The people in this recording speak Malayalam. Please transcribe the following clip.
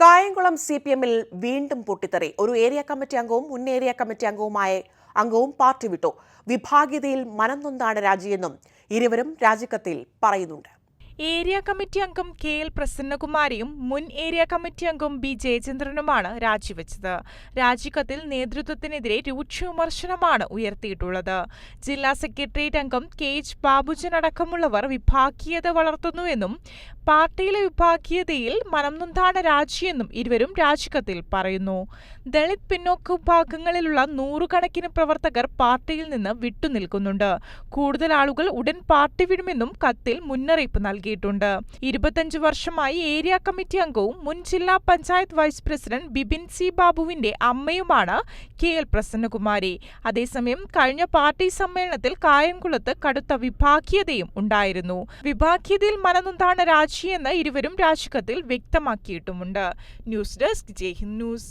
കായംകുളം സി പി എമ്മിൽ വീണ്ടും പൊട്ടിത്തെറി. ഒരു ഏരിയ കമ്മിറ്റി അംഗവും മുൻ ഏരിയ കമ്മിറ്റി അംഗവുമായ അംഗവും പാർട്ടി വിട്ടു. വിഭാഗീയതയിൽ മനം നൊന്താണ് രാജിയെന്നും ഇരുവരും രാജിക്കത്തിൽ പറയുന്നുണ്ട്. ഏരിയ കമ്മിറ്റി അംഗം കെ എൽ പ്രസന്നകുമാരിയും മുൻ ഏരിയ കമ്മിറ്റി അംഗം ബി ജയചന്ദ്രനുമാണ് രാജിവെച്ചത്. രാജിക്കത്തിൽ നേതൃത്വത്തിനെതിരെ രൂക്ഷ വിമർശനമാണ് ഉയർത്തിയിട്ടുള്ളത്. ജില്ലാ സെക്രട്ടേറിയറ്റ് അംഗം കെ എച്ച് ബാബുജൻ അടക്കമുള്ളവർ വിഭാഗീയത വളർത്തുന്നുവെന്നും പാർട്ടിയിലെ വിഭാഗീയതയിൽ മനംനൊന്താണ് രാജിയെന്നും ഇരുവരും രാജിക്കത്തിൽ പറയുന്നു. ദളിത് പിന്നോക്ക വിഭാഗങ്ങളിലുള്ള നൂറുകണക്കിന് പ്രവർത്തകർ പാർട്ടിയിൽ നിന്ന് വിട്ടുനിൽക്കുന്നുണ്ട്. കൂടുതൽ ആളുകൾ ഉടൻ പാർട്ടി വിടുമെന്നും കത്തിൽ മുന്നറിയിപ്പ് നൽകിയിട്ടുണ്ട്. ഇരുപത്തഞ്ച് വർഷമായി ഏരിയ കമ്മിറ്റി അംഗവും മുൻ ജില്ലാ panchayat vice president Bibin C ബാബുവിന്റെ അമ്മയുമാണ് കെ എൽ പ്രസന്നകുമാരി. അതേസമയം കഴിഞ്ഞ പാർട്ടി സമ്മേളനത്തിൽ കായംകുളത്ത് കടുത്ത വിഭാഗീയതയും ഉണ്ടായിരുന്നു. വിഭാഗീയതയിൽ മനനൊന്താണ് രാജിയെന്ന് ഇരുവരും രാജിക്കത്തിൽ വ്യക്തമാക്കിയിട്ടുമുണ്ട്. News desk Jaihind news.